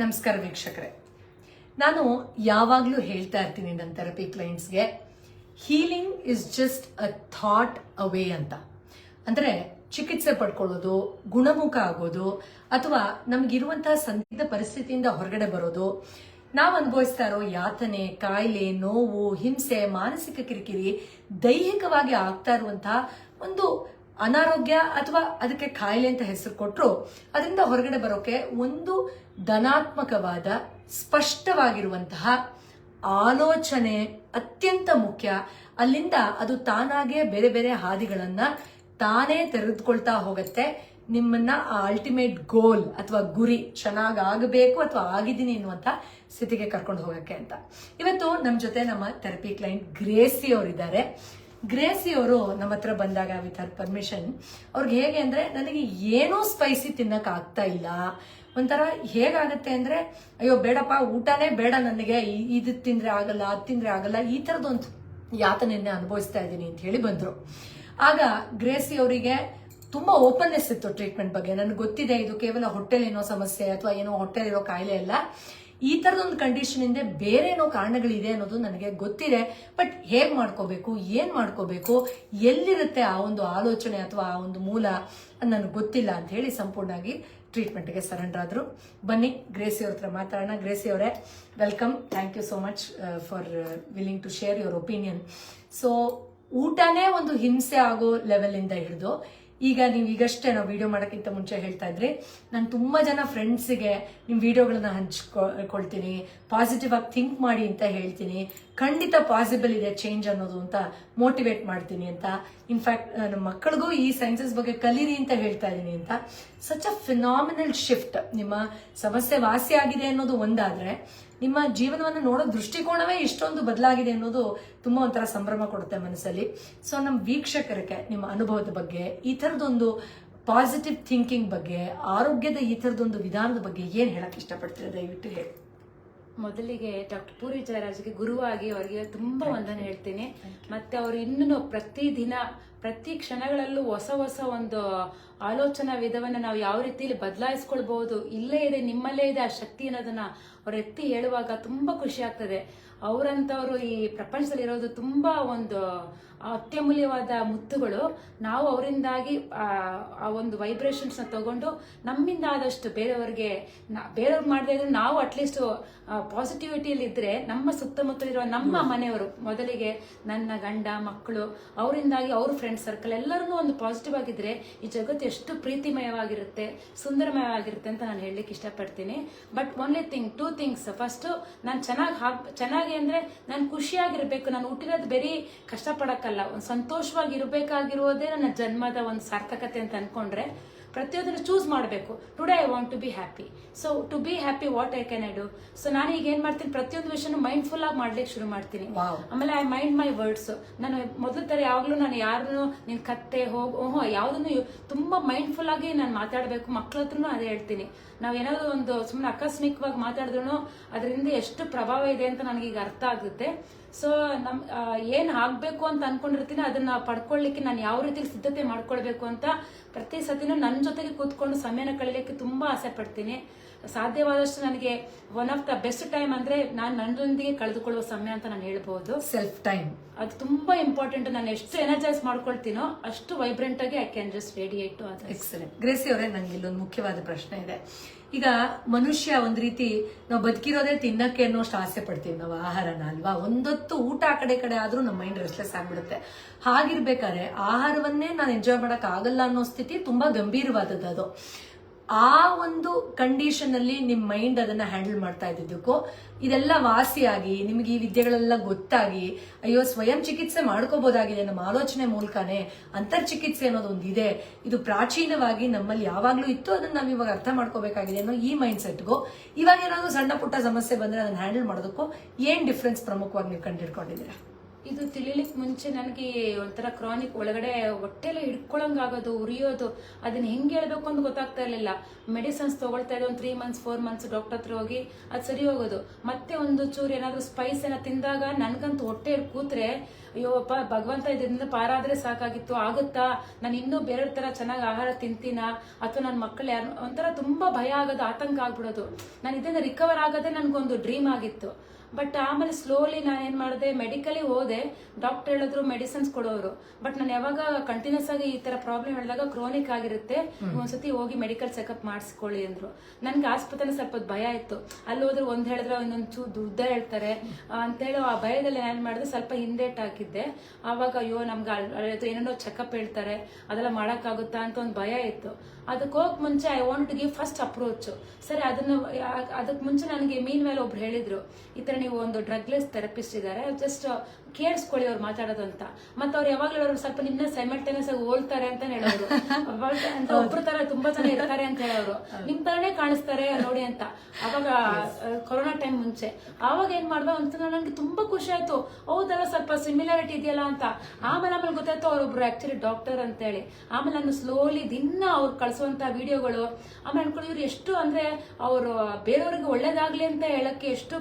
ನಮಸ್ಕಾರ ವೀಕ್ಷಕರೇ. ನಾನು ಯಾವಾಗಲೂ ಹೇಳ್ತಾ ಇರ್ತೀನಿ ನನ್ನ therapy ಕ್ಲೈಂಟ್ಸ್ಗೆ healing is just a thought away ಅಂತ. ಅಂದರೆ ಚಿಕಿತ್ಸೆ ಪಡ್ಕೊಳ್ಳೋದು, ಗುಣಮುಖ ಆಗೋದು, ಅಥವಾ ನಮಗಿರುವಂತಹ ಸಂದಿಗ್ಧ ಪರಿಸ್ಥಿತಿಯಿಂದ ಹೊರಗಡೆ ಬರೋದು, ನಾವು ಅನುಭವಿಸ್ತಾ ಇರೋ ಯಾತನೆ, ಕಾಯಿಲೆ, ನೋವು, ಹಿಂಸೆ, ಮಾನಸಿಕ ಕಿರಿಕಿರಿ ದೈಹಿಕವಾಗಿ ಆಗ್ತಾ ಇರುವಂತಹ ಒಂದು ಅನಾರೋಗ್ಯ ಅಥವಾ ಅದಕ್ಕೆ ಕಾಯಿಲೆ ಅಂತ ಹೆಸರು ಕೊಟ್ಟರು ಅದರಿಂದ ಹೊರಗಡೆ ಬರೋಕೆ ಒಂದು ಧನಾತ್ಮಕವಾದ, ಸ್ಪಷ್ಟವಾಗಿರುವಂತಹ ಆಲೋಚನೆ ಅತ್ಯಂತ ಮುಖ್ಯ. ಅಲ್ಲಿಂದ ಅದು ತಾನಾಗೆ ಬೇರೆ ಬೇರೆ ಹಾದಿಗಳನ್ನ ತಾನೇ ತೆರೆದುಕೊಳ್ತಾ ಹೋಗುತ್ತೆ. ನಿಮ್ಮನ್ನ ಆ ಅಲ್ಟಿಮೇಟ್ ಗೋಲ್ ಅಥವಾ ಗುರಿ ಚೆನ್ನಾಗಿ ಆಗಬೇಕು ಅಥವಾ ಆಗಿದ್ದೀನಿ ಎನ್ನುವಂತ ಸ್ಥಿತಿಗೆ ಕರ್ಕೊಂಡು ಹೋಗಕ್ಕೆ ಅಂತ. ಇವತ್ತು ನಮ್ಮ ಜೊತೆ ನಮ್ಮ ಥೆರಪಿ ಕ್ಲೈಂಟ್ ಗ್ರೇಸಿ ಅವರಿದ್ದಾರೆ. ಗ್ರೇಸಿ ಅವರು ನಮ್ಮ ಹತ್ರ ಬಂದಾಗ ವಿತ್ ಹರ್ ಪರ್ಮಿಷನ್ ಅವ್ರಿಗೆ ಹೇಗೆ ಅಂದರೆ, ನನಗೆ ಏನೂ ಸ್ಪೈಸಿ ತಿನ್ನಕ್ ಆಗ್ತಾ ಇಲ್ಲ. ಒಂಥರ ಹೇಗಾಗುತ್ತೆ ಅಂದ್ರೆ, ಅಯ್ಯೋ, ಬೇಡಪ್ಪ, ಊಟನೇ ಬೇಡ ನನಗೆ. ಇದು ತಿಂದರೆ ಆಗಲ್ಲ, ಅದು ತಿಂದರೆ ಆಗಲ್ಲ. ಈ ಥರದೊಂದು ಯಾತನೆಯನ್ನ ಅನುಭವಿಸ್ತಾ ಇದ್ದೀನಿ ಅಂತ ಹೇಳಿ ಬಂದರು. ಆಗ ಗ್ರೇಸಿ ಅವರಿಗೆ ತುಂಬಾ ಓಪನ್ನೆಸ್ ಇತ್ತು ಟ್ರೀಟ್ಮೆಂಟ್ ಬಗ್ಗೆ. ನನಗೆ ಗೊತ್ತಿದೆ, ಇದು ಕೇವಲ ಹೊಟ್ಟೆಲೇನೋ ಸಮಸ್ಯೆ ಅಥವಾ ಏನೋ ಹೊಟ್ಟೆಲಿರೋ ಕಾಯಿಲೆ ಅಲ್ಲ. ಈ ತರದೊಂದು ಕಂಡೀಷನ್ ಹಿಂದೆ ಬೇರೆ ಏನೋ ಕಾರಣಗಳಿದೆ ಅನ್ನೋದು ನನಗೆ ಗೊತ್ತಿದೆ. ಬಟ್ ಹೇಗೆ ಮಾಡ್ಕೋಬೇಕು? ಏನು ಮಾಡ್ಕೋಬೇಕು? ಎಲ್ಲಿರುತ್ತೆ ಆ ಒಂದು ಆಲೋಚನೆ ಅಥವಾ ಆ ಒಂದು ಮೂಲ? ನನಗೆ ಗೊತ್ತಿಲ್ಲ ಅಂತ ಹೇಳಿ ಸಂಪೂರ್ಣವಾಗಿ ಟ್ರೀಟ್ಮೆಂಟ್ಗೆ ಸರೆಂಡರ್ ಆದ್ರು ಬನ್ನಿ ಗ್ರೇಸಿ ಅವ್ರ ಹತ್ರ ಮಾತಾಡೋಣ. ಗ್ರೇಸಿ ಅವರೇ welcome thank you so much for willing to share your opinion so ಊಟನೇ ಒಂದು ಹಿಂಸೆ ಆಗೋ ಲೆವೆಲಿಂದ ಹಿಡಿದು ಈಗ ನೀವು ಈಗಷ್ಟೇ ನಾವು ವಿಡಿಯೋ ಮಾಡೋಕ್ಕಿಂತ ಮುಂಚೆ ಹೇಳ್ತಾ ಇದ್ರಿ, ನಾನು ತುಂಬ ಜನ ಫ್ರೆಂಡ್ಸಿಗೆ ನಿಮ್ಮ ವಿಡಿಯೋಗಳನ್ನ ಹಂಚ್ಕೊಳ್ತೀನಿ ಪಾಸಿಟಿವ್ ಆಗಿ ಥಿಂಕ್ ಮಾಡಿ ಅಂತ ಹೇಳ್ತೀನಿ, ಖಂಡಿತ ಪಾಸಿಬಲ್ ಇದೆ ಚೇಂಜ್ ಅನ್ನೋದು ಅಂತ ಮೋಟಿವೇಟ್ ಮಾಡ್ತೀನಿ ಅಂತ. ಇನ್ಫ್ಯಾಕ್ಟ್ ನಮ್ಮ ಮಕ್ಕಳಿಗೂ ಈ ಸೈನ್ಸಸ್ ಬಗ್ಗೆ ಕಲೀರಿ ಅಂತ ಹೇಳ್ತಾ ಇದ್ದೀನಿ ಅಂತ. ಸಚ್ ಅ ಫಿನಾಮಿನಲ್ ಶಿಫ್ಟ್ ನಿಮ್ಮ ಸಮಸ್ಯೆ ವಾಸಿ ಆಗಿದೆ ಅನ್ನೋದು ಒಂದಾದ್ರೆ ನಿಮ್ಮ ಜೀವನವನ್ನು ನೋಡೋ ದೃಷ್ಟಿಕೋನವೇ ಇಷ್ಟೊಂದು ಬದಲಾಗಿದೆ ಅನ್ನೋದು ತುಂಬ ಒಂಥರ ಸಂಭ್ರಮ ಕೊಡುತ್ತೆ ಮನಸ್ಸಲ್ಲಿ. ಸೊ ನಮ್ಮ ವೀಕ್ಷಕರಿಗೆ, ನಿಮ್ಮ ಅನುಭವದ ಬಗ್ಗೆ, ಈ ಥರದೊಂದು ಪಾಸಿಟಿವ್ ಥಿಂಕಿಂಗ್ ಬಗ್ಗೆ, ಆರೋಗ್ಯದ ಈ ಥರದೊಂದು ವಿಧಾನದ ಬಗ್ಗೆ ಏನು ಹೇಳಕ್ಕೆ ಇಷ್ಟಪಡ್ತೀರಾ ದಯವಿಟ್ಟು ಹೇಳಿ. ಮೊದಲಿಗೆ ಡಾಕ್ಟರ್ ಪೂರಿ ಜಯರಾಜ್ಗೆ ಗುರುವಾಗಿ ಅವರಿಗೆ ತುಂಬಾ ವಂದನೆ ಹೇಳ್ತೀನಿ. ಮತ್ತೆ ಅವರು ಇನ್ನೂ ಪ್ರತಿದಿನ ಪ್ರತಿ ಕ್ಷಣಗಳಲ್ಲೂ ಹೊಸ ಹೊಸ ಒಂದು ಆಲೋಚನಾ ವಿಧವನ್ನ ನಾವು ಯಾವ ರೀತಿಯಲ್ಲಿ ಬದಲಾಯಿಸ್ಕೊಳ್ಬಹುದು ಇಲ್ಲೇ ಇದೆ ನಿಮ್ಮಲ್ಲೇ ಇದೆ ಆ ಶಕ್ತಿ ಅನ್ನೋದನ್ನ ಅವ್ರು ಎತ್ತಿ ಹೇಳುವಾಗ ತುಂಬಾ ಖುಷಿ ಆಗ್ತದೆ. ಅವರಂತವರು ಈ ಪ್ರಪಂಚದಲ್ಲಿ ಇರೋದು ತುಂಬಾ ಒಂದು ಅತ್ಯಮೂಲ್ಯವಾದ ಮುತ್ತುಗಳು ನಾವು ಅವರಿಂದಾಗಿ ಆ ಒಂದು ವೈಬ್ರೇಷನ್ಸ್ನ ತಗೊಂಡು ನಮ್ಮಿಂದ ಆದಷ್ಟು ಬೇರೆಯವ್ರಿಗೆ ಬೇರೆಯವ್ರು ಮಾಡದೇ ಇದ್ರೆ ನಾವು ಅಟ್ಲೀಸ್ಟ್ ಪಾಸಿಟಿವಿಟಿಯಲ್ಲಿ ಇದ್ರೆ ನಮ್ಮ ಸುತ್ತಮುತ್ತಲಿರುವ ನಮ್ಮ ಮನೆಯವರು ಮೊದಲಿಗೆ ನನ್ನ ಗಂಡ ಮಕ್ಕಳು ಅವರಿಂದಾಗಿ ಅವ್ರ ಫ್ರೆಂಡ್ ಸರ್ಕಲ್ ಎಲ್ಲರೂ ಒಂದು ಪಾಸಿಟಿವ್ ಆಗಿದ್ರೆ ಈ ಜಗತ್ತು ಎಷ್ಟು ಪ್ರೀತಿಮಯವಾಗಿರುತ್ತೆ ಸುಂದರಮಯವಾಗಿರುತ್ತೆ ಅಂತ ನಾನು ಹೇಳಲಿಕ್ಕೆ ಇಷ್ಟಪಡ್ತೀನಿ. But only thing two things first ನಾನು ಚೆನ್ನಾಗಿ ಹಾಕ್ ಚೆನ್ನಾಗಿ ಅಂದರೆ ನಾನು ಖುಷಿಯಾಗಿರಬೇಕು. ನಾನು ಹುಟ್ಟಿರೋದು ಬರೀ ಕಷ್ಟಪಡಕ್ಕಲ್ಲ ಒಂದು ಸಂತೋಷವಾಗಿ ಇರಬೇಕಾಗಿರೋದೇ ನನ್ನ ಜನ್ಮದ ಒಂದು ಸಾರ್ಥಕತೆ ಅಂತ ಅನ್ಕೊಂಡ್ರೆ ಪ್ರತಿಯೊಂದನ್ನು ಚೂಸ್ ಮಾಡಬೇಕು. Today I want to be happy so to be happy what I can I do so ನಾನು ಈಗ ಏನ್ ಮಾಡ್ತೀನಿ? ಪ್ರತಿಯೊಂದು ವಿಷಯನೂ ಮೈಂಡ್ಫುಲ್ ಆಗಿ ಮಾಡ್ಲಿಕ್ಕೆ ಶುರು ಮಾಡ್ತೀನಿ. ಆಮೇಲೆ ಐ ಮೈಂಡ್ ಮೈ ವರ್ಡ್ಸ್ ನಾನು ಮೊದಲ ತರ ಯಾವಾಗಲೂ ನಾನು ಯಾರನ್ನು ನಿನ್ ಕತ್ತೆ ಹೋಗಿ ಓಹೋ ಯಾವುದನ್ನು ತುಂಬ ತುಂಬಾ ಮೈಂಡ್ಫುಲ್ ಆಗಿ ನಾನು ಮಾತಾಡಬೇಕು. ಮಕ್ಳ ಹತ್ರನೂ ಅದೇ ಹೇಳ್ತೀನಿ. ನಾವು ಏನಾದ್ರು ಒಂದು ಸುಮ್ಮನೆ ಆಕಸ್ಮಿಕವಾಗಿ ಮಾತಾಡಿದ್ರು ಅದರಿಂದ ಎಷ್ಟು ಪ್ರಭಾವ ಇದೆ ಅಂತ ನನಗೀಗ ಅರ್ಥ ಆಗುತ್ತೆ. ಸೊ ನಮ್ ಏನ್ ಆಗ್ಬೇಕು ಅಂತ ಅನ್ಕೊಂಡಿರ್ತೀನಿ ಅದನ್ನ ಪಡ್ಕೊಳ್ಳಿಕ್ಕೆ ನಾನು ಯಾವ ರೀತಿ ಸಿದ್ಧತೆ ಮಾಡ್ಕೊಳ್ಬೇಕು ಅಂತ ಪ್ರತಿ ಸತಿನೂ ನನ್ನ ಜೊತೆಗೆ ಕೂತ್ಕೊಂಡು ಸಮಯನ ಕಳೀಲಿಕ್ಕೆ ತುಂಬಾ ಆಸೆ ಪಡ್ತೀನಿ. ಸಾಧ್ಯವಾದಷ್ಟು ನನಗೆ one of the best time ಅಂದ್ರೆ ನಾನು ನನ್ನೊಂದಿಗೆ ಕಳೆದುಕೊಳ್ಳುವ ಸಮಯ ಅಂತ ನಾನು ಹೇಳ್ಬಹುದು ಸೆಲ್ಫ್ ಟೈಮ್ ಅದು ತುಂಬಾ ಇಂಪಾರ್ಟೆಂಟ್ ನಾನು ಎಷ್ಟು ಎನರ್ಜೈಸ್ ಮಾಡ್ಕೊಳ್ತೀನೋ ಅಷ್ಟು ವೈಬ್ರೆಂಟ್ ಆಗಿ I can just radiate excellent Gracy ಅವರೇ ನನಗೆ ಇಲ್ಲೊಂದು ಮುಖ್ಯವಾದ ಪ್ರಶ್ನೆ ಇದೆ. ಈಗ ಮನುಷ್ಯ ಒಂದ್ ರೀತಿ ನಾವು ಬದುಕಿರೋದೇ ತಿನ್ನಕ್ಕೆ ಅನ್ನೋಷ್ಟು ಆಸೆ ಪಡ್ತೀವಿ ನಾವು ಆಹಾರನ ಅಲ್ವಾ? ಒಂದೊತ್ತು ಊಟ ಆ ಕಡೆ ಕಡೆ ಆದ್ರೂ ನಮ್ಮ ಮೈಂಡ್ ರೆಸ್ಟ್ಲೆಸ್ ಆಗ್ಬಿಡುತ್ತೆ. ಹಾಗಿರ್ಬೇಕಾದ್ರೆ ಆಹಾರವನ್ನೇ ನಾನು ಎಂಜಾಯ್ ಮಾಡಕ್ ಆಗಲ್ಲ ಅನ್ನೋ ಸ್ಥಿತಿ ತುಂಬಾ ಗಂಭೀರವಾದದ್ದು ಅದು. ಆ ಒಂದು ಕಂಡೀಷನ್ ಅಲ್ಲಿ ನಿಮ್ ಮೈಂಡ್ ಅದನ್ನ ಹ್ಯಾಂಡಲ್ ಮಾಡ್ತಾ ಇದ್ದಿದ್ದಕ್ಕೂ ಇದೆಲ್ಲ ವಾಸಿಯಾಗಿ, ನಿಮ್ಗೆ ಈ ವಿದ್ಯೆಗಳೆಲ್ಲ ಗೊತ್ತಾಗಿ, ಅಯ್ಯೋ, ಸ್ವಯಂ ಚಿಕಿತ್ಸೆ ಮಾಡ್ಕೋಬಹುದಾಗಿದೆ ನಮ್ಮ ಆಲೋಚನೆ ಮೂಲಕನೇ ಅಂತರ್ ಚಿಕಿತ್ಸೆ ಅನ್ನೋದು ಒಂದು ಇದೆ ಇದು ಪ್ರಾಚೀನವಾಗಿ ನಮ್ಮಲ್ಲಿ ಯಾವಾಗ್ಲೂ ಇತ್ತು, ಅದನ್ನ ನಾವು ಇವಾಗ ಅರ್ಥ ಮಾಡ್ಕೋಬೇಕಾಗಿದೆ ಅನ್ನೋ ಈ ಮೈಂಡ್ ಸೆಟ್ಗೂ ಇವಾಗ ಏನಾದ್ರು ಸಣ್ಣ ಪುಟ್ಟ ಸಮಸ್ಯೆ ಬಂದ್ರೆ ಅದನ್ನ ಹ್ಯಾಂಡಲ್ ಮಾಡೋದಕ್ಕೂ ಏನ್ ಡಿಫ್ರೆನ್ಸ್ ಪ್ರಮುಖವಾಗಿ ನೀವು ಕಂಡಿಡ್ಕೊಂಡಿದ್ದೀರಾ? ಇದು ತಿಳಿಲಿಕ್ಕೆ ಮುಂಚೆ ನನಗೆ ಒಂಥರ ಕ್ರಾನಿಕ್ ಒಳಗಡೆ ಹೊಟ್ಟೆಲ್ಲ ಹಿಡ್ಕೊಳಂಗಾಗೋದು, ಉರಿಯೋದು ಅದನ್ನ ಹೆಂಗೆ ಹೇಳ್ಬೇಕು ಅಂತ ಗೊತ್ತಾಗ್ತಾ ಇರಲಿಲ್ಲ. ಮೆಡಿಸನ್ಸ್ ತಗೊಳ್ತಾ ಇದ್ದೆ, ಒಂದು three months four months doctor ಹತ್ರ ಹೋಗಿ ಅದು ಸರಿ ಹೋಗೋದು. ಮತ್ತೆ ಒಂದು ಚೂರು ಏನಾದರೂ ಸ್ಪೈಸ್ ಏನೋ ತಿಂದಾಗ ನನಗಂತೂ ಹೊಟ್ಟೆ ಕೂತ್ರೆ ಅಯ್ಯೋಪ್ಪ ಭಗವಂತ ಇದರಿಂದ ಪಾರಾದ್ರೆ ಸಾಕಾಗಿತ್ತು, ಆಗುತ್ತಾ? ನಾನು ಇನ್ನೂ ಬೇರೆ ತರ ಚೆನ್ನಾಗಿ ಆಹಾರ ತಿಂತೀನ? ಅಥವಾ ನನ್ನ ಮಕ್ಕಳು ಯಾರು, ಒಂಥರ ತುಂಬಾ ಭಯ ಆಗೋದು, ಆತಂಕ ಆಗ್ಬಿಡೋದು. ನಾನು ಇದರಿಂದ ರಿಕವರ್ ಆಗೋದೇ ನನ್ಗೊಂದು ಡ್ರೀಮ್ ಆಗಿತ್ತು. ಬಟ್ ಆಮೇಲೆ ಸ್ಲೋಲಿ ನಾನು ಏನ್ ಮಾಡಿದೆ ಮೆಡಿಕಲಿ ಹೋದೆ. ಡಾಕ್ಟರ್ ಹೇಳಿದ್ರು ಮೆಡಿಸಿನ್ಸ್ ಕೊಡೋರು. ಬಟ್ ನಾನು ಯಾವಾಗ ಕಂಟಿನ್ಯೂಸ್ ಆಗಿ ಈ ತರ ಪ್ರಾಬ್ಲಮ್ ಹೇಳಿದಾಗ ಕ್ರೋನಿಕ್ ಆಗಿರುತ್ತೆ. ಒಂದ್ಸತಿ ಹೋಗಿ ಮೆಡಿಕಲ್ ಚೆಕಪ್ ಮಾಡಿಸ್ಕೊಳ್ಳಿ ಅಂದ್ರು. ನನ್ಗೆ ಆಸ್ಪತ್ರೆ ಸ್ವಲ್ಪ ಭಯ ಇತ್ತು ಅಲ್ಲಿ ಹೋದ್ರೆ ಒಂದ್ ಹೇಳಿದ್ರೆ ಒಂದೊಂದು ಚೂ ದುಡ್ಡ ಹೇಳ್ತಾರೆ. ಅಂತೇಳಿ ಆ ಭಯದಲ್ಲಿ ಏನ್ ಮಾಡಿದೆ ಸ್ವಲ್ಪ ಹಿಂದೇಟ್ ಹಾಕಿದ್ದೆ. ಆವಾಗ ಅಯ್ಯೋ ನಮ್ಗೆ ಏನೇನೋ ಚೆಕಪ್ ಹೇಳ್ತಾರೆ. ಅದೆಲ್ಲ ಮಾಡಕ್ಕಾಗುತ್ತಾ ಅಂತ ಒಂದು ಭಯ ಇತ್ತು. ಅದಕ್ಕೆ ಹೋಗಕ್ ಮುಂಚೆ I want to give first approach ಸರಿ ಅದನ್ನ ಅದಕ್ಕೆ ಮುಂಚೆ ನನಗೆ ಮೀನ್ ಮೇಲೆ ಒಬ್ರು ಹೇಳಿದ್ರು. ಈ ತರ ನೀವು ಒಂದು ಡ್ರಗ್ಲೆಸ್ ಥೆರಪಿಸ್ಟ್ ಇದ್ದಾರೆ ಜಸ್ಟ್ ಕೇಳಿಸ್ಕೊಳ್ಳಿ ಅವ್ರು ಮಾತಾಡೋದು ಅಂತ. ಮತ್ತೆ ಅವ್ರು ಯಾವಾಗಲೂ ಹೇಳೋರು ಸ್ವಲ್ಪ ನಿನ್ನ ಸೈಮಲ್ಟೇನಿಯಸ್ ಆಗಿ ಹೋಲ್ತಾರೆ ಅಂತ ಹೇಳೋರು. ಅಂತ ಒಬ್ರು ತರ ತುಂಬಾ ಜನ ಇರ್ತಾರೆ ಅಂತ ಹೇಳೋರು. ನಿಮ್ ತರನೇ ಕಾಣಿಸ್ತಾರೆ ನೋಡಿ ಅಂತ. ಅವಾಗ ಕೊರೋನಾ ಟೈಮ್ ಮುಂಚೆ. ಅವಾಗ ಏನ್ ಮಾಡ್ದೆ ಅಂತ ನನಗೆ ತುಂಬಾ ಖುಷಿ ಆಯ್ತು. ಹೌದಲ್ಲ ಸ್ವಲ್ಪ ಸಿಮಿಲಾರಿಟಿ ಇದೆಯಲ್ಲ ಅಂತ. ಆಮೇಲೆ ಆಮೇಲೆ ಗೊತ್ತಾಯ್ತು ಅವ್ರೊಬ್ರು ಆಕ್ಚುಲಿ ಡಾಕ್ಟರ್ ಅಂತ ಹೇಳಿ. ಆಮೇಲೆ ನಾನು ಸ್ಲೋಲಿ ದಿನ ಅವ್ರು ಕಳಿಸುವಂತ ವಿಡಿಯೋಗಳು ಆಮೇಲೆ ಅನ್ಕೊಂಡು ಇವ್ರು ಎಷ್ಟು ಅಂದ್ರೆ ಅವರು ಬೇರೆಯವ್ರಿಗೆ ಒಳ್ಳೇದಾಗ್ಲಿ ಅಂತ ಹೇಳಕ್ಕೆ ಎಷ್ಟು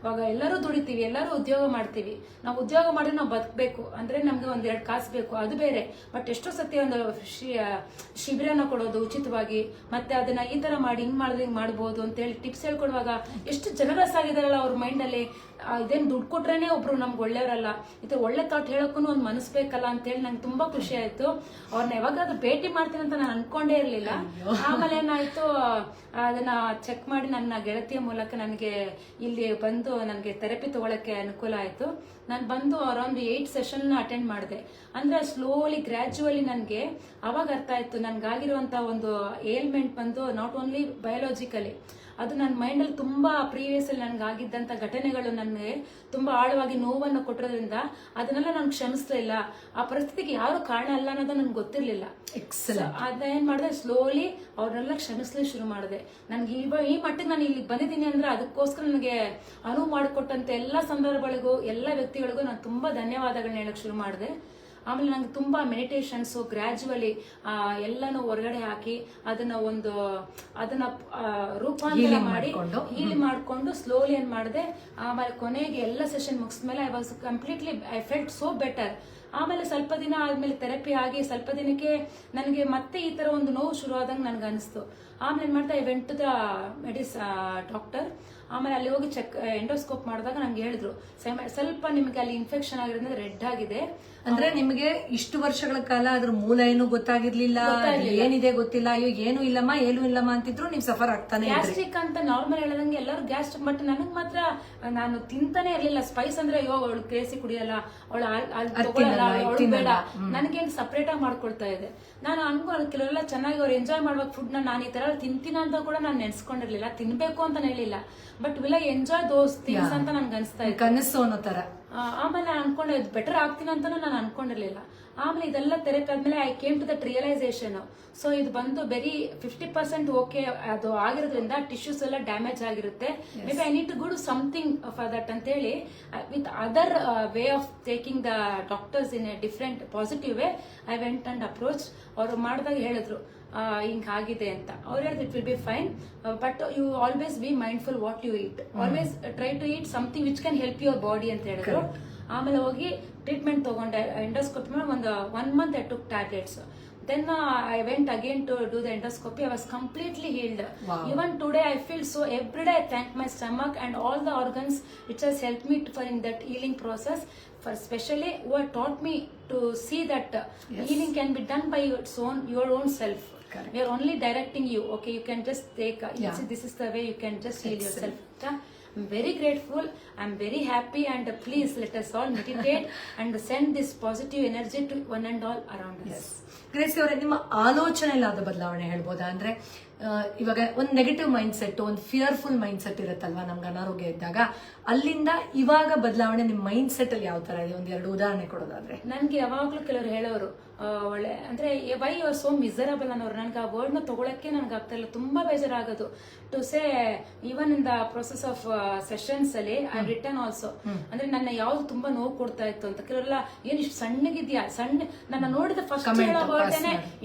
ಇವಾಗ ಎಲ್ಲರೂ ದುಡಿತೀವಿ ಎಲ್ಲರೂ ಉದ್ಯೋಗ ಮಾಡ್ತೀವಿ. ನಾವು ಉದ್ಯೋಗ ಮಾಡಿ ನಾವು ಬದುಕಬೇಕು. ಅಂದ್ರೆ ನಮ್ಗೆ ಒಂದೆರಡು ಕಾಸು ಬೇಕು. ಅದು ಬೇರೆ. ಬಟ್ ಎಷ್ಟೋ ಸತಿ ಒಂದು ಶಿಬಿರನ ಕೊಡೋದು ಉಚಿತವಾಗಿ ಮತ್ತೆ ಅದನ್ನ ಈ ಥರ ಮಾಡಿ ಹಿಂಗೆ ಮಾಡಿದ್ರೆ ಹಿಂಗೆ ಮಾಡ್ಬೋದು ಅಂತ ಹೇಳಿ ಟಿಪ್ಸ್ ಹೇಳ್ಕೊಡುವಾಗ ಎಷ್ಟು ಜನರಸ್ ಆಗಿದಾರಲ್ಲ ಅವ್ರ ಮೈಂಡ್ ಅಲ್ಲಿ. ಆ, ಇದೇನ್ ದುಡ್ಡು ಕೊಟ್ರೇನೆ ಒಬ್ರು ನಮ್ಗೆ ಒಳ್ಳೆಯವರಲ್ಲ ಇದು ಒಳ್ಳೆ ಥಾಟ್ ಹೇಳೋಕ್ಕೂ ಒಂದು ಮನಸ್ಸು ಬೇಕಲ್ಲ ಅಂತ ಹೇಳಿ ನಂಗೆ ತುಂಬಾ ಖುಷಿ ಆಯ್ತು. ಅವ್ರನ್ನ ಯಾವಾಗಾದ್ರೂ ಭೇಟಿ ಮಾಡ್ತೀನಿ ಅಂತ ನಾನು ಅನ್ಕೊಂಡೇ ಇರಲಿಲ್ಲ. ಆಮೇಲೆ ಏನಾಯ್ತು ಅದನ್ನ ಚೆಕ್ ಮಾಡಿ ನನ್ನ ಗೆಳತಿಯ ಮೂಲಕ ನನಗೆ ಇಲ್ಲಿ ಬಂದು ನನಗೆ ಥೆರಪಿ ತಗೊಳಕ್ಕೆ ಅನುಕೂಲ ಆಯಿತು. ನಾನು ಬಂದು ಅವರೊಂದು ಏಯ್ಟ್ ಸೆಷನ್ ಅಟೆಂಡ್ ಮಾಡಿದೆ. ಅಂದ್ರೆ ಸ್ಲೋಲಿ ಗ್ರ್ಯಾಜುವಲಿ ನನಗೆ ಅವಾಗ ಅರ್ಥ ಆಯಿತು. ನನಗಾಗಿರುವಂಥ ಒಂದು ಏಲ್ಮೆಂಟ್ ಬಂದು ನಾಟ್ ಓನ್ಲಿ ಬಯೋಲಾಜಿಕಲಿ ಅದು ನನ್ನ ಮೈಂಡಲ್ಲಿ ತುಂಬ ಪ್ರೀವಿಯಸ್ ಅಲ್ಲಿ ನನ್ಗೆ ಆಗಿದ್ದಂತ ಘಟನೆಗಳು ನನಗೆ ತುಂಬ ಆಳವಾಗಿ ನೋವನ್ನು ಕೊಟ್ಟಿರೋದ್ರಿಂದ ಅದನ್ನೆಲ್ಲ ನಾನು ಕ್ಷಮಿಸ್ಲಿಲ್ಲ ಆ ಪರಿಸ್ಥಿತಿಗೆ ಯಾರು ಕಾರಣ ಅಲ್ಲ ಅನ್ನೋದು ನನ್ಗೆ ಗೊತ್ತಿರಲಿಲ್ಲ. ಅದನ್ನ ಏನು ಮಾಡಿದೆ? ಸ್ಲೋಲಿ ಅವ್ರನ್ನೆಲ್ಲ ಕ್ಷಮಿಸ್ಲಿ ಶುರು ಮಾಡಿದೆ. ನನಗೆ ಈ ಈ ಮಟ್ಟಿಗೆ ನಾನು ಇಲ್ಲಿ ಬಂದಿದ್ದೀನಿ ಅಂದ್ರೆ ಅದಕ್ಕೋಸ್ಕರ ನನಗೆ ಅನುವು ಮಾಡಿಕೊಟ್ಟಂತ ಎಲ್ಲ ಸಂದರ್ಭಗಳಿಗೂ ಎಲ್ಲ ವ್ಯಕ್ತಿಗಳಿಗೂ ನಾನು ತುಂಬಾ ಧನ್ಯವಾದಗಳನ್ನ ಹೇಳಕ್ ಶುರು ಮಾಡಿದೆ. ಆಮೇಲೆ ನಂಗೆ ತುಂಬಾ ಮೆಡಿಟೇಷನ್ಸು ಗ್ರ್ಯಾಜುವಲಿ ಎಲ್ಲಾನು ಹೊರಗಡೆ ಹಾಕಿ ಅದನ್ನ ಒಂದು ಅದನ್ನ ರೂಪಾಂತರ ಮಾಡಿ. ಹೀಲ್ ಮಾಡ್ಕೊಂಡು ಸ್ಲೋಲಿ ಏನು ಮಾಡಿದೆ ಆಮೇಲೆ ಕೊನೆಗೆ ಎಲ್ಲ session ಮುಗಿಸ್ಮೇಲೆ I was completely I felt so better ಆಮೇಲೆ ಸ್ವಲ್ಪ ದಿನ ಆದ್ಮೇಲೆ ಥೆರಪಿ ಆಗಿ ಸ್ವಲ್ಪ ದಿನಕ್ಕೆ ನನಗೆ ಮತ್ತೆ ಈ ತರ ಒಂದು ನೋವು ಶುರು ನನಗೆ ನನ್ಗೆ ಅನಿಸ್ತು ಆಮೇಲೆ ಏನ್ ಮಾಡ್ತಾ ಇವೆಂಟ್ ವೆಂಟ್ ಟು ದ ಮೆಡಿಸ್ ಡಾಕ್ಟರ್ ಆಮೇಲೆ ಅಲ್ಲಿ ಹೋಗಿ ಚೆಕ್ ಎಂಡೋಸ್ಕೋಪ್ ಮಾಡಿದಾಗ ನಂಗೆ ಹೇಳಿದ್ರು ಸ್ವಲ್ಪ ನಿಮಗೆ ಅಲ್ಲಿ ಇನ್ಫೆಕ್ಷನ್ ಆಗಿರೋದ್ರಿಂದ ರೆಡ್ ಆಗಿದೆ. ಅಂದ್ರೆ ನಿಮ್ಗೆ ಇಷ್ಟು ವರ್ಷಗಳ ಕಾಲ ಅದ್ರ ಮೂಲ ಏನು ಗೊತ್ತಾಗಿರ್ಲಿಲ್ಲ ಏನಿದೆ ಗೊತ್ತಿಲ್ಲ ಅಯ್ಯೋ ಏನು ಇಲ್ಲಮ್ಮ ಏನು ಇಲ್ಲಮ್ಮ ಅಂತಿದ್ರು ನೀವು ಸಫರ್ ಆಗ್ತಾನೆ ಗ್ಯಾಸ್ಟ್ರಿಕ್ ಅಂತ ನಾರ್ಮಲ್ ಹೇಳದಂಗೆ ಎಲ್ಲರೂ ಗ್ಯಾಸ್ಟ್ರಿಕ್ ಬಟ್ ನನಗ್ ಮಾತ್ರ ನಾನು ತಿಂತಾನೆ ಇರ್ಲಿಲ್ಲ. ಸ್ಪೈಸ್ ಅಂದ್ರೆ ಅಯ್ಯೋ ಅವಳು ಕೇಸಿ ಕುಡಿಯಲ್ಲ ಅವಳು ಬೇಡ ನನಗೇನು ಸಪ್ರೇಟ್ ಆಗಿ ಮಾಡ್ಕೊಳ್ತಾ ಇದೆ ನಾನು ಅನ್ಕೊಂಡು ಕೆಲವೆಲ್ಲ ಚೆನ್ನಾಗಿ ಅವ್ರು ಎಂಜಾಯ್ ಮಾಡ್ಬೇಕು ಫುಡ್ ನಾನು ಈ ತರ ತಿಂತೀನ ಅಂತ ಕೂಡ ನಾನು ನೆನ್ಸ್ಕೊಂಡಿರ್ಲಿಲ್ಲ. ತಿನ್ಬೇಕು ಅಂತ ಹೇಳಿಲ್ಲ. But will I enjoy those things ಅಂತ ನನ್ಗೆ ಅನಿಸ್ತಾ ಇತ್ತು. ಕನಸು ಅನ್ನೋ ತರ. ಆಮೇಲೆ ನಾನು ಅನ್ಕೊಂಡೆ ಬೆಟರ್ ಆಗ್ತೀನಿ ಅಂತಾನು ನಾನು ಅನ್ಕೊಂಡಿರ್ಲಿಲ್ಲ. ಆಮೇಲೆ ಇದೆಲ್ಲ ಥೆರಪಿ ಆದ್ಮೇಲೆ I came to that realization so ಇದು ಬಂದು ಬೆರಿ ಫಿಫ್ಟಿ ಪರ್ಸೆಂಟ್ ಓಕೆ ಅದು ಆಗಿರೋದ್ರಿಂದ ಟಿಶ್ಯೂಸ್ ಎಲ್ಲ ಡ್ಯಾಮೇಜ್ ಆಗಿರುತ್ತೆ. Maybe I need to good something for that ಅಂತೇಳಿ with other way of taking the doctors in a different positive way I went and approach ಅವರು ಮಾಡಿದಾಗ ಹೇಳಿದ್ರು ಆ, ಹಿಂಗ್ ಆಗಿದೆ ಅಂತ. ಅವ್ರು ಹೇಳಿದ್ರು it will be fine but you always be mindful what you eat always try to eat something which can help your body ಅಂತ ಹೇಳಿದ್ರು. ಆಮೇಲೆ ಹೋಗಿ ಟ್ರೀಟ್ಮೆಂಟ್ ತಗೊಂಡೆ. ಎಂಡೋಸ್ಕೋಪಿ ಮೇಲೆ ಒಂದು one month I took tablets then I went again to do the endoscopy I was completely healed. Even today I feel so every day I thank my stomach and all the organs which has help me for in that healing process for specially who have taught me to see that uh, healing can be done your own self. Correct. we are only directing you okay you can just take uh, Yeah. see, this is the way you can just heal Excellent. yourself. I'm very grateful. I'm very happy, and uh, please let us all meditate and send this positive energy to one and all around us. Gracy ಅವರೇ ನಿಮ್ಮ ಆಲೋಚನೆಲಾದ ಬದಲಾವಣೆ ಹೇಳ್ಬೋದಾ ಅಂದ್ರೆ ಇವಾಗ ಒಂದು negative mindset ಒಂದು fearful mindset ಇರುತ್ತಲ್ವಾ ನಮ್ಗೆ ಅನಾರೋಗ್ಯ ಇದ್ದಾಗ? ಅಲ್ಲಿಂದ ಇವಾಗ ಬದಲಾವಣೆ ನಿಮ್ಮ ಮೈಂಡ್ ಸೆಟ್ ಅಲ್ಲಿ ಯಾವ ತರ ಇದೆ? ಒಂದ್ ಎರಡು ಉದಾಹರಣೆ ಕೊಡೋದಾದ್ರೆ. ನನ್ಗೆ ಯಾವಾಗ್ಲೂ ಕೆಲವರು ಹೇಳೋರು ಒಳ್ಳೆ ಅಂದ್ರೆ why you are so miserable ಅನ್ನೋರು? ನನ್ಗೆ ಆ ವರ್ಡ್ನ ತಗೊಳಕ್ಕೆ ನನ್ಗೆ ಆಗ್ತಾ ಇಲ್ಲ. ತುಂಬಾ ಬೇಜಾರಾಗೋದು. To say even in the process of sessions ಅಲ್ಲಿ ಐ ರಿಟರ್ನ್ ಆಲ್ಸೋ ಅಂದ್ರೆ ನನ್ನ ಯಾವ್ದು ತುಂಬಾ ನೋವು ಕೊಡ್ತಾ ಇತ್ತು ಅಂತ. ಕೆಲವರೆಲ್ಲ ಏನ್ ಇಷ್ಟು ಸಣ್ಣಗಿದ್ಯಾ? ಸಣ್ಣ ನನ್ನ ನೋಡಿದ ಫಸ್ಟ್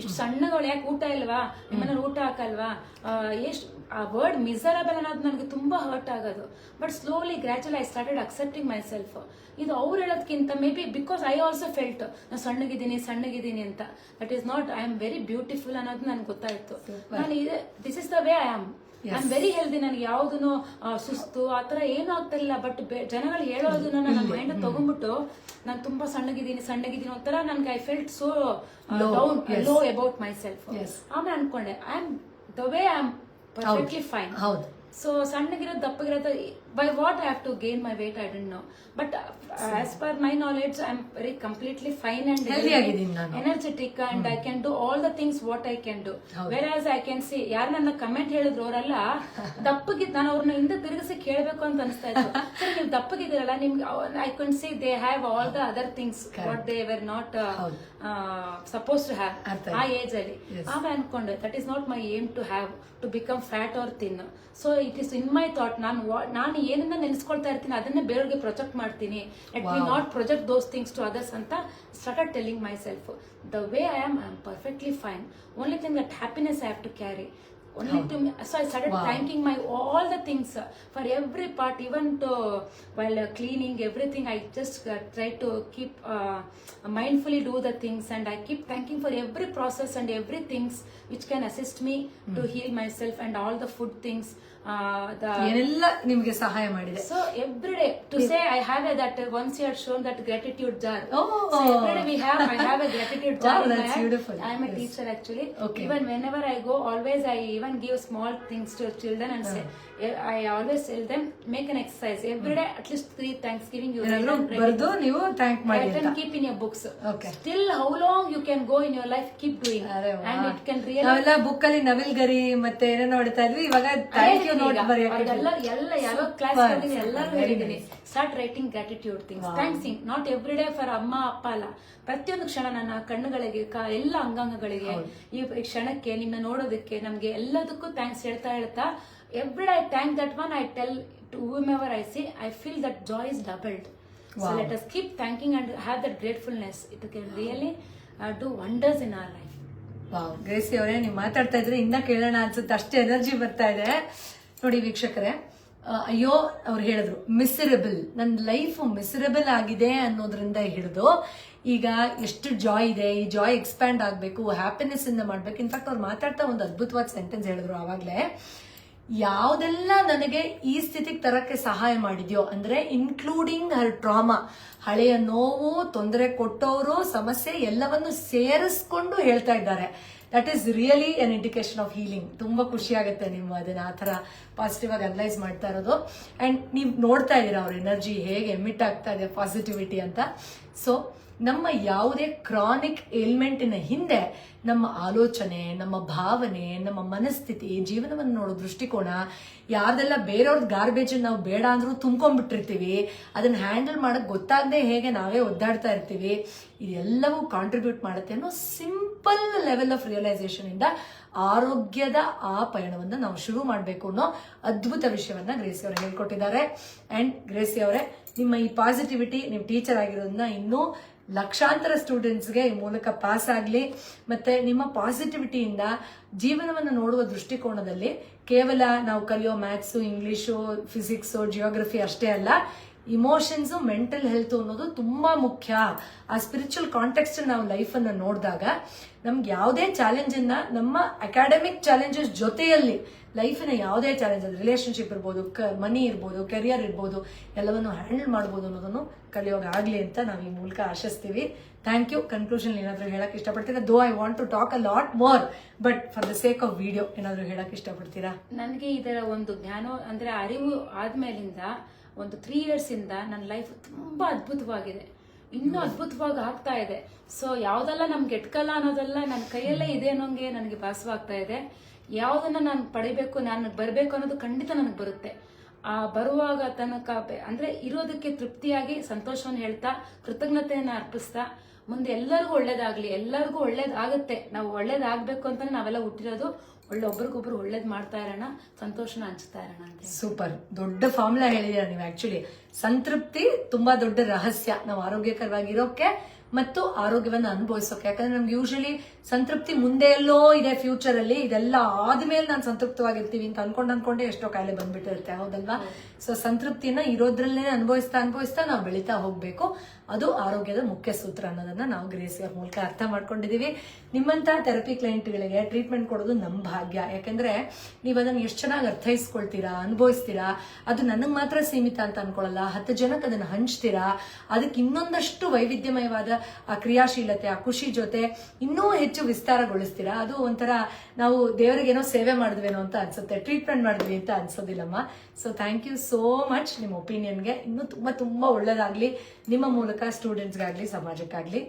ಇಷ್ಟು ಸಣ್ಣಗಳು ಯಾಕೆ ಊಟ ಇಲ್ವಾ? ನಿಮ್ಮನ್ನ ಊಟ ಹಾಕಲ್ವಾ? ಎಷ್ಟು ಆ ವರ್ಡ್ ಮಿಸರಬಲ್ ಅನ್ನೋದು ನನಗೆ ತುಂಬಾ ಹರ್ಟ್ ಆಗೋದು. But slowly gradually I started accepting myself ಇದು ಅವ್ರು ಹೇಳೋದಕ್ಕಿಂತ maybe because I also felt ನಾನು ಸಣ್ಣಗಿದ್ದೀನಿ ಸಣ್ಣಗಿದ್ದೀನಿ ಅಂತ. That is not I am very beautiful ಅನ್ನೋದು ನನಗೆ ಗೊತ್ತಾಯ್ತು. ನಾನು this is the way I am I am very healthy ನನಗೆ ಯಾವುದನ್ನು ಸುಸ್ತು ಆ ಥರ ಏನೂ ಆಗ್ತಿಲ್ಲ ಬಟ್ ಜನಗಳು ಹೇಳೋದನ್ನ ನನ್ನ ಮೈಂಡ್ ತಗೊಂಡ್ಬಿಟ್ಟು ನಾನು ತುಂಬಾ ಸಣ್ಣಗಿದ್ದೀನಿ ಸಣ್ಣಗಿದ್ದೀನಿ ಒಂಥರ ನನಗೆ I felt so down low about myself. ಆಮೇಲೆ ಅನ್ಕೊಂಡೆ I am the way I am perfectly fine ಹೌದು. ಸೊ ಸಣ್ಣಗಿರೋದು ದಪ್ಪಗಿರೋದು by what I have to gain my weight I don't know but as per my knowledge I am very completely fine and. Energetic and I can do all the things what I can do whereas I can see ಯಾರು ನನ್ನ comment ಹೇಳಿದ್ರು ಅವರೆಲ್ಲ ದಪ್ಪಗಿದ್ ನಾನು ಅವ್ರನ್ನ ಹಿಂದೆ ತಿರುಗಿಸಿ ಕೇಳಬೇಕು ಅಂತ ಅನಿಸ್ತಾ ಇತ್ತು. ಸರ್ ನೀವು ದಪ್ಪಗಿದ್ದೀರಲ್ಲ ನಿಮ್ಗೆ I can see they have all the other things what they were not. Suppose to have a age ಅಲ್ಲಿ. ಆಗ ಆಮೇಲೆ ಅನ್ಕೊಂಡೆ that is not my aim to have to become fat or thin so it is in my thought ನಾನು ನಾನು ಏನನ್ನ ನೆನೆಸ್ಕೊಳ್ತಾ ಇರ್ತೀನಿ ಅದನ್ನ ಬೇರೆಯವ್ರಿಗೆ ಪ್ರೊಜೆಕ್ಟ್ ಮಾಡ್ತೀನಿ. Let we. Not project those things to others ಅಂತ started telling myself the way I am I am perfectly fine only thing that happiness I have to carry only to me so i started Wow. thanking my all the things uh, for every part even to while uh, cleaning everything i just uh, try to keep uh, mindfully do the things. And i keep thanking for every process and every things which can assist me to heal myself and all the food things ಏನೆಲ್ಲ ನಿಮ್ಗೆ ಸಹಾಯ ಮಾಡಿದೆ uh, you had shown that gratitude jar. Oh. So every day we have I have a gratitude jar. Wow, in my that's beautiful. I am a Yes. teacher actually. Okay. Even whenever I go, always I even give small things to children and say I always tell them make an exercise. Every day at least three thanksgiving. ಬರೆದು ನೀವು thank ಮಾಡಿ books. Okay. Still, how long you can go in your life, keep doing, ಅರೆ ವಾ. and it can really. ನಾವೆಲ್ಲ book ಅಲ್ಲಿ ನವಿಲ್ ಗರಿ ಮತ್ತೆ ಏನೋ ನೋಡ್ತಾ ಇದ್ವಿ. ಇವಾಗ ಥ್ಯಾಂಕ್ ಯು ನೋಟ್ ಬರೆಯಕ್ಕೆ ಎಲ್ಲ ಎಲ್ಲ ಯಾವ ಕ್ಲಾಸ್ ಎಲ್ಲರೂ ಹೇಳಿದ್ದೀನಿ. Start writing gratitude things thanking not every day for ಅಮ್ಮ ಅಪ್ಪ ಅಲ್ಲ. ಪ್ರತಿಯೊಂದು ಕ್ಷಣ ನನ್ನ ಕಣ್ಣುಗಳಿಗೆ ಕ- ಎಲ್ಲ ಅಂಗಾಂಗಗಳಿಗೆ ಈ ಈ ಕ್ಷಣಕ್ಕೆ ನಿಮ್ಮನ್ನ ನೋಡೋದಕ್ಕೆ ನಮ್ಗೆ ಎಲ್ಲದಕ್ಕೂ ಥ್ಯಾಂಕ್ಸ್ ಹೇಳ್ತಾ ಹೇಳ್ತಾ every I thank that one I tell to whomever I see I feel that joy is doubled so. Let us keep thanking and have that gratefulness it can really do wonders in our life wow Gracy ಅವರೇ ನೀವು ಮಾತಾಡ್ತಾ ಇದ್ರೆ ಇನ್ನ ಕೇಳೋಣ ಅನ್ಸುತ್ತೆ. ಅಷ್ಟೇ energy ಬರ್ತಾ ಇದೆ. ನೋಡಿ ವೀಕ್ಷಕರೇ ಅಯ್ಯೋ ಅವ್ರು ಹೇಳಿದ್ರು ಮಿಸರಬಲ್ ನನ್ನ ಲೈಫ್ ಮಿಸರಬಲ್ ಆಗಿದೆ ಅನ್ನೋದ್ರಿಂದ ಹಿಡಿದು ಈಗ ಎಷ್ಟು ಜಾಯ್ ಇದೆ ಈ ಜಾಯ್ ಎಕ್ಸ್ಪ್ಯಾಂಡ್ ಆಗಬೇಕು ಹ್ಯಾಪಿನೆಸ್ ಇಂದ ಮಾಡ್ಬೇಕು. ಇನ್ಫ್ಯಾಕ್ಟ್ ಅವ್ರು ಮಾತಾಡ್ತಾ ಒಂದು ಅದ್ಭುತವಾದ ಸೆಂಟೆನ್ಸ್ ಹೇಳಿದ್ರು ಆವಾಗಲೇ. ಯಾವುದೆಲ್ಲ ನನಗೆ ಈ ಸ್ಥಿತಿಗೆ ತರಕ್ಕೆ ಸಹಾಯ ಮಾಡಿದ್ಯೋ, ಅಂದ್ರೆ ಇನ್ಕ್ಲೂಡಿಂಗ್ ಹರ್ ಟ್ರಾಮಾ ಹಳೆಯ ನೋವು, ತೊಂದರೆ ಕೊಟ್ಟವರು, ಸಮಸ್ಯೆ ಎಲ್ಲವನ್ನು ಸೇರಿಸ್ಕೊಂಡು ಹೇಳ್ತಾ ಇದ್ದಾರೆ. That is really an indication of healing ತುಂಬಾ ಖುಷಿ ಆಗುತ್ತೆ ನೀವು ಅದನ್ನ ಆ ಥರ ಪಾಸಿಟಿವ್ ಆಗಿ ಅನಲೈಸ್ ಮಾಡ್ತಾ ಇರೋದು. ಅಂಡ್ ನೀವು ನೋಡ್ತಾ ಇದ್ದೀರಾ ಅವ್ರ ಎನರ್ಜಿ ಹೇಗೆ ಎಮಿಟ್ ಆಗ್ತಾ ಇದೆ ಪಾಸಿಟಿವಿಟಿ ಅಂತ. ಸೊ ನಮ್ಮ ಯಾವುದೇ ಕ್ರಾನಿಕ್ ಏಲ್ಮೆಂಟಿನ ಹಿಂದೆ ನಮ್ಮ ಆಲೋಚನೆ, ನಮ್ಮ ಭಾವನೆ, ನಮ್ಮ ಮನಸ್ಥಿತಿ, ಜೀವನವನ್ನು ನೋಡೋ ದೃಷ್ಟಿಕೋನ ಯಾರ್ದೆಲ್ಲ ಬೇರೆಯವ್ರದ್ದು ಗಾರ್ಬೇಜ್ ನಾವು ಬೇಡ ಅಂದ್ರೂ ತುಂಬ್ಕೊಂಡ್ಬಿಟ್ಟಿರ್ತೀವಿ, ಅದನ್ನ ಹ್ಯಾಂಡಲ್ ಮಾಡಕ್ ಗೊತ್ತಾಗದೆ ಹೇಗೆ ನಾವೇ ಒದ್ದಾಡ್ತಾ ಇರ್ತೀವಿ, ಇದೆಲ್ಲವೂ ಕಾಂಟ್ರಿಬ್ಯೂಟ್ ಮಾಡುತ್ತೆ ಅನ್ನೋ ಸಿಂಪಲ್ ಲೆವೆಲ್ ಆಫ್ ರಿಯಲೈಸೇಷನ್ ಇಂದ ಆರೋಗ್ಯದ ಆ ಪಯಣವನ್ನು ನಾವು ಶುರು ಮಾಡಬೇಕು ಅನ್ನೋ ಅದ್ಭುತ ವಿಷಯವನ್ನ ಗ್ರೇಸಿ ಅವರು ಹೇಳ್ಕೊಟ್ಟಿದ್ದಾರೆ. ಅಂಡ್ ಗ್ರೇಸಿ ಅವರೇ, ನಿಮ್ಮ ಈ ಪಾಸಿಟಿವಿಟಿ ನೀವು ಟೀಚರ್ ಆಗಿರೋದನ್ನ ಇನ್ನೂ ಲಕ್ಷಾಂತರ ಸ್ಟೂಡೆಂಟ್ಸ್ಗೆ ಈ ಮೂಲಕ ಪಾಸ್ ಆಗಲಿ, ಮತ್ತೆ ನಿಮ್ಮ ಪಾಸಿಟಿವಿಟಿಯಿಂದ ಜೀವನವನ್ನು ನೋಡುವ ದೃಷ್ಟಿಕೋನದಲ್ಲಿ ಕೇವಲ ನಾವು ಕಲಿಯೋ ಮ್ಯಾಥ್ಸು ಇಂಗ್ಲೀಷು ಫಿಸಿಕ್ಸು ಜಿಯೋಗ್ರಫಿ ಅಷ್ಟೇ ಅಲ್ಲ ಇಮೋಷನ್ಸು ಮೆಂಟಲ್ ಹೆಲ್ತ್ ಅನ್ನೋದು ತುಂಬಾ ಮುಖ್ಯ. ಆ ಸ್ಪಿರಿಚುವಲ್ ಕಾಂಟೆಕ್ಸ್ಟ್ ನಾವು ಲೈಫನ್ನು ನೋಡಿದಾಗ ನಮ್ಗೆ ಯಾವುದೇ ಚಾಲೆಂಜನ್ನು ನಮ್ಮ ಅಕಾಡೆಮಿಕ್ ಚಾಲೆಂಜಸ್ ಜೊತೆಯಲ್ಲಿ ಲೈಫಿನ ಯಾವುದೇ ಚಾಲೆಂಜ್ ಅದು ರಿಲೇಷನ್ಶಿಪ್ ಇರ್ಬೋದು, ಕ ಮನಿ ಇರ್ಬೋದು ಕೆರಿಯರ್ ಇರ್ಬೋದು, ಎಲ್ಲವನ್ನು ಹ್ಯಾಂಡಲ್ ಮಾಡ್ಬೋದು ಅನ್ನೋದನ್ನು ಕಲಿಯೋಗ ಆಗಲಿ ಅಂತ ನಾವು ಈ ಮೂಲಕ ಆಶಿಸ್ತೀವಿ. ಥ್ಯಾಂಕ್ ಯು ಕನ್ಕ್ಲೂಷನ್ ಏನಾದರೂ ಹೇಳಕ್ ಇಷ್ಟಪಡ್ತೀರಾ? Though I want to talk a lot more but for the sake of video ಏನಾದರೂ ಹೇಳಕ್ ಇಷ್ಟಪಡ್ತೀರಾ? ನನಗೆ ಇದರ ಒಂದು ಜ್ಞಾನ, ಅಂದರೆ ಅರಿವು ಆದಮೇಲಿಂದ ಒಂದು ತ್ರೀ ಇಯರ್ಸಿಂದ ನನ್ನ ಲೈಫ್ ತುಂಬ ಅದ್ಭುತವಾಗಿದೆ. ಇನ್ನೂ ಅದ್ಭುತವಾಗಿ ಆಗ್ತಾ ಇದೆ. ಸೊ ಯಾವುದೆಲ್ಲ ನಮ್ಗೆ ಎಟ್ಕಲ್ಲ ಅನ್ನೋದೆಲ್ಲ ನನ್ನ ಕೈಯಲ್ಲೇ ಇದೆ ಅನ್ನೋಂಗೆ ನನಗೆ ಭಾಸವಾಗ್ತಾ ಇದೆ. ಯಾವ್ದನ್ನ ನಾನು ಪಡಿಬೇಕು, ನಾನು ಬರಬೇಕು ಅನ್ನೋದು ಖಂಡಿತ ನನಗೆ ಬರುತ್ತೆ. ಆ ಬರುವಾಗ ತನಕ ಅಂದ್ರೆ ಇರೋದಕ್ಕೆ ತೃಪ್ತಿಯಾಗಿ ಸಂತೋಷವನ್ನು ಹೇಳ್ತಾ, ಕೃತಜ್ಞತೆಯನ್ನು ಅರ್ಪಿಸ್ತಾ, ಮುಂದೆ ಎಲ್ಲರಿಗೂ ಒಳ್ಳೇದಾಗಲಿ, ಎಲ್ಲರಿಗೂ ಒಳ್ಳೇದಾಗುತ್ತೆ. ನಾವು ಒಳ್ಳೇದಾಗಬೇಕು ಅಂತಲೇ ನಾವೆಲ್ಲ ಹುಟ್ಟಿರೋದು ಒಳ್ಳೆ ಒಬ್ರಿಗೊಬ್ರು ಒಳ್ಳೇದು ಮಾಡ್ತಾ ಇರೋಣ, ಸಂತೋಷನ ಹಂಚ್ತಾ ಇರೋಣ ಅಂತ ಸೂಪರ್. ದೊಡ್ಡ ಫಾರ್ಮುಲಾ ಹೇಳಿದೀರ ನೀವು ಆಕ್ಚುಲಿ ಸಂತೃಪ್ತಿ, ತುಂಬಾ ದೊಡ್ಡ ರಹಸ್ಯ. ನಾವು ಆರೋಗ್ಯಕರವಾಗಿರೋಕೆ ಮತ್ತು ಆರೋಗ್ಯವನ್ನು ಅನುಭವಿಸೋಕೆ. ಯಾಕಂದ್ರೆ ನಮ್ಗೆ ಯೂಶಲಿ ಸಂತೃಪ್ತಿ ಮುಂದೆ ಎಲ್ಲೋ ಇದೆ ಫ್ಯೂಚರ್ ಅಲ್ಲಿ ಇದೆಲ್ಲ ಆದ್ಮೇಲೆ ನಾನು ಸಂತೃಪ್ತವಾಗಿರ್ತೀವಿ ಅಂತ ಅನ್ಕೊಂಡ್ ಅನ್ಕೊಂಡೆ ಎಷ್ಟೋ ಕಾಯಿಲೆ ಬಂದ್ಬಿಟ್ಟಿರುತ್ತೆ ಹೌದಲ್ವಾ? ಸೊ ಸಂತೃಪ್ತಿಯನ್ನ ಇರೋದ್ರಲ್ಲೇ ಅನುಭವಿಸ್ತಾ ಅನುಭವಿಸ್ತಾ ನಾವು ಬೆಳೀತಾ ಹೋಗ್ಬೇಕು. ಅದು ಆರೋಗ್ಯದ ಮುಖ್ಯ ಸೂತ್ರ ಅನ್ನೋದನ್ನ ನಾವು ಗ್ರೇಸಿಯರ್ ಮೂಲಕ ಅರ್ಥ ಮಾಡ್ಕೊಂಡಿದೀವಿ. ನಿಮ್ಮಂತ ಥೆರಪಿ ಕ್ಲೈಂಟ್ಗಳಿಗೆ ಟ್ರೀಟ್ಮೆಂಟ್ ಕೊಡೋದು ನಮ್ಮ ಭಾಗ್ಯ. ಯಾಕಂದ್ರೆ ನೀವು ಅದನ್ನ ಎಷ್ಟು ಚೆನ್ನಾಗಿ ಅರ್ಥೈಸ್ಕೊಳ್ತೀರಾ, ಅನುಭವಿಸ್ತೀರಾ, ಅದು ನನಗೆ ಮಾತ್ರ ಸೀಮಿತ ಅಂತ ಅನ್ಕೊಳ್ಳಲ್ಲ ಹತ್ತು ಜನಕ್ಕೆ ಅದನ್ನ ಹಂಚ್ತೀರಾ ಅದಕ್ಕೆ ಇನ್ನೊಂದಷ್ಟು ವೈವಿಧ್ಯಮಯವಾದ ಆ ಕ್ರಿಯಾಶೀಲತೆ, ಆ ಖುಷಿ ಜೊತೆ ಇನ್ನೂ ಹೆಚ್ಚು ವಿಸ್ತಾರಗೊಳಿಸ್ತೀರಾ? ಅದು ಒಂಥರ ನಾವು ದೇವರಿಗೇನೋ ಸೇವೆ ಮಾಡಿದ್ವೇನೋ ಅಂತ ಅನ್ಸುತ್ತೆ. ಟ್ರೀಟ್ಮೆಂಟ್ ಮಾಡಿದ್ವಿ ಅಂತ ಅನ್ಸೋದಿಲ್ಲಮ್ಮ. So thank you so much ನಿಮ್ಮ ಒಪಿನಿಯನ್ಗೆ ಇನ್ನೂ ತುಂಬ ತುಂಬ ಒಳ್ಳೇದಾಗ್ಲಿ. ನಿಮ್ಮ ಮೂಲಕ ಸ್ಟೂಡೆಂಟ್ಸ್ಗಾಗಲಿ ಸಮಾಜಕ್ಕಾಗಲಿ.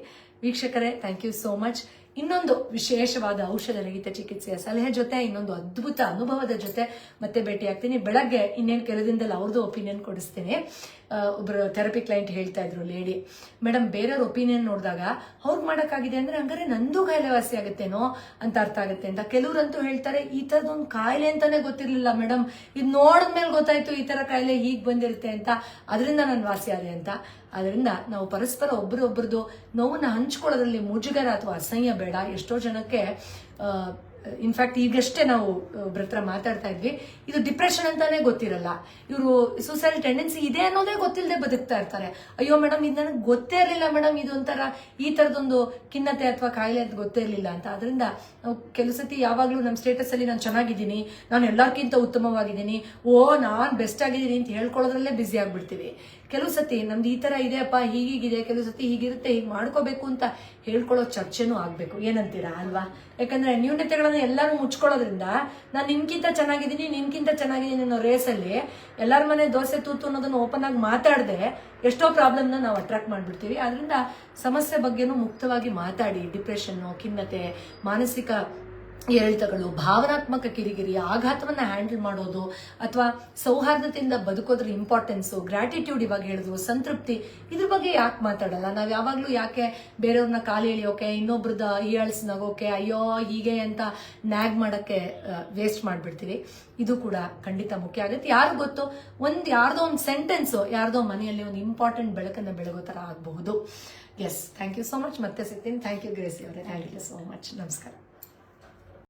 ವೀಕ್ಷಕರೇ ಥ್ಯಾಂಕ್ ಯು ಸೋ ಮಚ್ ಇನ್ನೊಂದು ವಿಶೇಷವಾದ ಔಷಧ ರಹಿತ ಚಿಕಿತ್ಸೆಯ ಸಲಹೆ ಜೊತೆ, ಇನ್ನೊಂದು ಅದ್ಭುತ ಅನುಭವದ ಜೊತೆ ಮತ್ತೆ ಭೇಟಿ ಆಗ್ತೀನಿ. ಬೆಳಗ್ಗೆ ಇನ್ನೇನು ಕೆಲವು ದಿನದಲ್ಲಿ ಅವ್ರದ್ದು ಒಪಿನಿಯನ್ ಕೊಡಿಸ್ತೀನಿ ಒಬ್ಬರು ಥೆರಪಿ ಕ್ಲೈಂಟ್ ಹೇಳ್ತಾ ಇದ್ರು ಲೇಡಿ ಮೇಡಮ್ ಬೇರೆಯವ್ರ ಒಪಿನಿಯನ್ ನೋಡಿದಾಗ ಅವ್ರಿಗೆ ಮಾಡೋಕ್ಕಾಗಿದೆ ಅಂದರೆ ಹಂಗಾರೆ ನಂದು ಕಾಯಿಲೆ ವಾಸಿ ಆಗುತ್ತೇನೋ ಅಂತ ಅರ್ಥ ಆಗುತ್ತೆ ಅಂತ ಕೆಲವರಂತೂ ಹೇಳ್ತಾರೆ. ಈ ಥರದೊಂದು ಕಾಯಿಲೆ ಅಂತಲೇ ಗೊತ್ತಿರಲಿಲ್ಲ ಮೇಡಮ್ ಇದು ನೋಡಿದ್ಮೇಲೆ ಗೊತ್ತಾಯ್ತು ಈ ಥರ ಕಾಯಿಲೆ ಹೀಗೆ ಬಂದಿರುತ್ತೆ ಅಂತ. ಅದರಿಂದ ನಾನು ವಾಸಿ ಆದೆ ಅಂತ. ಅದರಿಂದ ನಾವು ಪರಸ್ಪರ ಒಬ್ಬರೊಬ್ಬರದು ನೋವನ್ನು ಹಂಚ್ಕೊಳ್ಳೋದ್ರಲ್ಲಿ ಮುಜುಗರ ಅಥವಾ ಅಸಹ್ಯ ಬೇಡ. ಎಷ್ಟೋ ಜನಕ್ಕೆ ಇನ್ಫ್ಯಾಕ್ಟ್ ಈಗಷ್ಟೇ ನಾವು ಬ್ರತ್ರ ಮಾತಾಡ್ತಾ ಇದ್ವಿ. ಇದು ಡಿಪ್ರೆಷನ್ ಅಂತಾನೆ ಗೊತ್ತಿರಲ್ಲ. ಇವರು ಸೂಸೈಡ್ ಟೆಂಡೆನ್ಸಿ ಇದೆ ಅನ್ನೋದೇ ಗೊತ್ತಿಲ್ಲದೆ ಬದುಕ್ತಾ ಇರ್ತಾರೆ. ಅಯ್ಯೋ ಮೇಡಮ್ ಇದು ನನಗೆ ಗೊತ್ತೇ ಇರಲಿಲ್ಲ ಮೇಡಮ್ ಇದು ಒಂಥರ ಈ ತರದೊಂದು ಖಿನ್ನತೆ ಅಥವಾ ಕಾಯಿಲೆ ಅಂತ ಗೊತ್ತೇ ಇರಲಿಲ್ಲ ಅಂತ. ಅದರಿಂದ ನಾವು ಕೆಲವು ಸತಿ ಯಾವಾಗಲೂ ನಮ್ಮ ಸ್ಟೇಟಸ್ ಅಲ್ಲಿ ನಾನು ಚೆನ್ನಾಗಿದ್ದೀನಿ, ನಾನು ಎಲ್ಲರಿಗಿಂತ ಉತ್ತಮವಾಗಿದ್ದೀನಿ, ಓ ನಾನು ಬೆಸ್ಟ್ ಆಗಿದ್ದೀನಿ ಅಂತ ಹೇಳ್ಕೊಳ್ಳೋದ್ರಲ್ಲೇ ಬ್ಯುಸಿ ಆಗ್ಬಿಡ್ತೀವಿ. ಕೆಲವು ಸತಿ ನಮ್ದು ಈ ತರ ಇದೆಯಪ್ಪ ಹೀಗೀಗಿದೆ ಕೆಲವು ಸತಿ ಹೀಗಿರುತ್ತೆ ಹೀಗೆ ಮಾಡ್ಕೋಬೇಕು ಅಂತ ಹೇಳ್ಕೊಳ್ಳೋ ಚರ್ಚೆನೂ ಆಗ್ಬೇಕು. ಏನಂತೀರಾ ಅಲ್ವಾ? ಯಾಕಂದ್ರೆ ನ್ಯೂನತೆಗಳನ್ನ ಎಲ್ಲರೂ ಮುಚ್ಕೊಳ್ಳೋದ್ರಿಂದ ನಾನು ನಿನ್ಗಿಂತ ಚೆನ್ನಾಗಿದ್ದೀನಿ, ನಿನ್ಕಿಂತ ಚೆನ್ನಾಗಿದ್ದೀನಿ ಅನ್ನೋ ರೇಸಲ್ಲಿ ಎಲ್ಲರ ಮನೆ ದೋಸೆ ತೂತು ಅನ್ನೋದನ್ನ ಓಪನ್ ಆಗಿ ಮಾತಾಡದೆ ಎಷ್ಟೋ ಪ್ರಾಬ್ಲಮ್ನ ನಾವು ಅಟ್ರಾಕ್ಟ್ ಮಾಡ್ಬಿಡ್ತೀವಿ. ಅದರಿಂದ ಸಮಸ್ಯೆ ಬಗ್ಗೆನೂ ಮುಕ್ತವಾಗಿ ಮಾತಾಡಿ. ಡಿಪ್ರೆಷನ್ನು ಖಿನ್ನತೆ, ಮಾನಸಿಕ ಏರಿಳಿತಗಳು ಭಾವನಾತ್ಮಕ ಕಿರಿಕಿರಿ, ಆಘಾತವನ್ನ ಹ್ಯಾಂಡಲ್ ಮಾಡೋದು, ಅಥವಾ ಸೌಹಾರ್ದತೆಯಿಂದ ಬದುಕೋದ್ರ ಇಂಪಾರ್ಟೆನ್ಸು ಗ್ರಾಟಿಟ್ಯೂಡ್ ಇವಾಗ ಹೇಳಿದ್ರು ಸಂತೃಪ್ತಿ, ಇದ್ರ ಬಗ್ಗೆ ಯಾಕೆ ಮಾತಾಡಲ್ಲ? ನಾವು ಯಾವಾಗಲೂ ಯಾಕೆ ಬೇರೆಯವ್ರನ್ನ ಕಾಲು ಎಳಿಯೋಕೆ, ಇನ್ನೊಬ್ರದ ಈಯಾಳ್ಸ್ ನಗೋಕೆ, ಅಯ್ಯೋ, ಹೀಗೆ ಅಂತ ನ್ಯಾಗ್ ಮಾಡಕ್ಕೆ ವೇಸ್ಟ್ ಮಾಡಿಬಿಡ್ತೀವಿ. ಇದು ಕೂಡ ಖಂಡಿತ ಮುಖ್ಯ ಆಗುತ್ತೆ. ಯಾರು ಗೊತ್ತು? ಒಂದು ಯಾರ್ದೋ ಒಂದು ಸೆಂಟೆನ್ಸು ಯಾರ್ದೋ ಮನೆಯಲ್ಲಿ ಒಂದು ಇಂಪಾರ್ಟೆಂಟ್ ಬೆಳಕನ್ನು ಬೆಳಗೋ ಥರ ಆಗಬಹುದು. Yes thank you so much ಮತ್ತೆ ಸಿಗ್ತೀನಿ. ಥ್ಯಾಂಕ್ ಯು ಗ್ರೇಸಿ ಅವರೇ. ಥ್ಯಾಂಕ್ ಯು ಸೋ ಮಚ್ ನಮಸ್ಕಾರ.